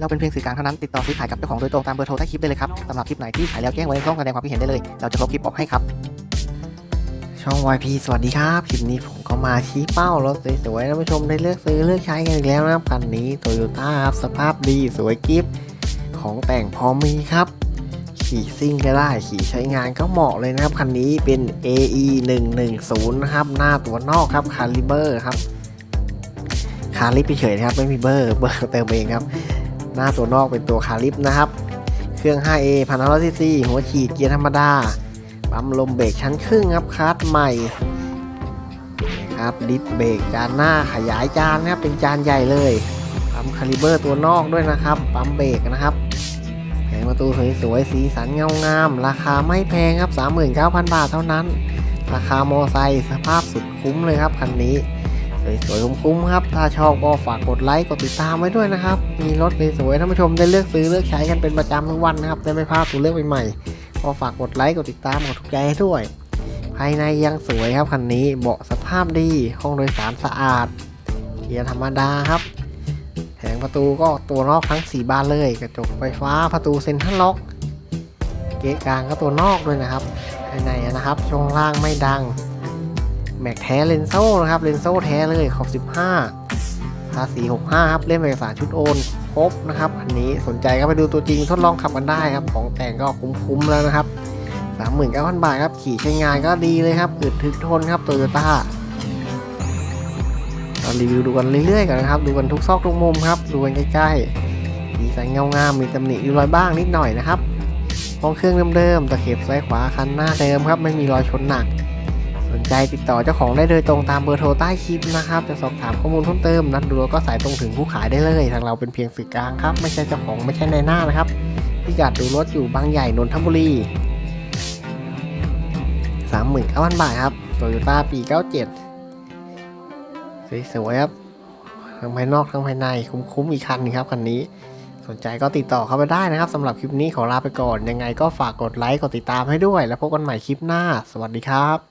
เราเป็นเพียงสื่อกลางเท่านั้นติดต่อซื้อขายกับเจ้าของโดยตรงตามเบอร์โทรใต้คลิปได้เลยครับสำหรับคลิปไหนที่ขายแล้วแจ้งไว้ในช่องแสดงความคิดเห็นได้เลย เราจะลบคลิปออกให้ครับ ช่อง YP สวัสดีครับ คลิปนี้ผมก็มาชี้เป้ารถสวยๆท่านผู้ชมได้เลือกซื้อเลือกใช้กันอีกแล้วนะครับคันนี้โตโยต้าครับสภาพดีสวยกิฟของแต่งพร้อมมีครับ ขี่ซิ่งก็ได้ขี่ใช้งานก็เหมาะเลยนะครับคันนี้เป็น AE 110นะครับหน้าตัวนอกครับคาลิเบอร์ครับคาลิปเฉยๆนะครับไม่มีเบอร์เบอร์เติมเองครับ หน้าตัวนอกเป็นตัวคาลิปนะครับ เครื่อง 5A 1,500ซีซีหัวฉีดเกียร์ธรรมดา ปั๊มลมเบรกชั้นครึ่งครับคาร์ดใหม่ครับดิสเบรกจานหน้าขยายจานนะครับเป็นจานใหญ่เลยปั๊มคาลิเบอร์ตัวนอกด้วยนะครับ ปั๊มเบรกนะครับแผงประตูสวยๆสีสันเงางาม ราคาไม่แพงครับ 39,000 บาทเท่านั้น ราคาโมอไซค์สภาพสุดคุ้มเลยครับคันนี้ สวยๆคุ้มๆครับ ถ้าชอบก็ฝากกดไลค์กดติดตามไว้ด้วยนะครับ มีรถสวยๆท่านผู้ชมได้เลือกซื้อเลือกใช้กันเป็นประจำทุกวันนะครับได้ไม่พลาดตัวเลือกใหม่ๆก็ฝากกดไลค์กดติดตามกดถูกใจให้ด้วย ภายในยังสวยครับคันนี้เบาะสภาพดีห้องโดยสารสะอาดเกียร์ธรรมดาครับแผงประตูก็ตัวนอกทั้ง 4 บานเลย กระจกไฟฟ้าประตูเซ็นทรัลล็อก เกะกลางก็ตัวนอกด้วยนะครับภายในนะครับช่วงล่างไม่ดัง แม็กแท้เลนโซ่นะครับเลนโซ่แท้เลยขอบ 15ภาษี65 ครับเล่มเอกสารชุดโอนครบนะครับอันนี้สนใจก็ไปดูตัวจริงทดลองขับกันได้ครับ ของแต่งก็คุ้มๆแล้วนะครับ 39,000 บาทครับ ขี่ใช้งานก็ดีเลยครับอึดทึกทนครับโตโยต้าเรารีวิวดูกันเรื่อยๆกันนะครับ ดูกันทุกซอกทุกมุมครับ ดูกันใกล้ๆสีสันเงางามมีตำหนิริ้วรอยบ้างนิดหน่อยนะครับห้องเครื่องเดิมๆตะเข็บซ้ายขวาคันหน้าเดิมครับ ไม่มีรอยชนหนัก สนใจติดต่อเจ้าของได้โดยตรงตามเบอร์โทรใต้คลิปนะครับจะสอบถามข้อมูลเพิ่มเติมนัดดูแล้วก็สายตรงถึงผู้ขายได้เลย ทางเราเป็นเพียงสื่อกลางครับ ไม่ใช่เจ้าของไม่ใช่ในหน้านะครับพิกัดดูรถอยู่บางใหญ่นนทบุรีสามหมื่นเก้าพันบาทครับโตโยต้าปีเก้าเจ็ดสวยๆครับทั้งภายนอกทั้งภายในคุ้มๆอีกคันหนึงครับคันนี้ สนใจก็ติดต่อเข้าไปได้นะครับสำหรับคลิปนี้ขอลาไปก่อน ยังไงก็ฝากกดไลค์กดติดตามให้ด้วย แล้วพบกันใหม่คลิปหน้า สวัสดีครับ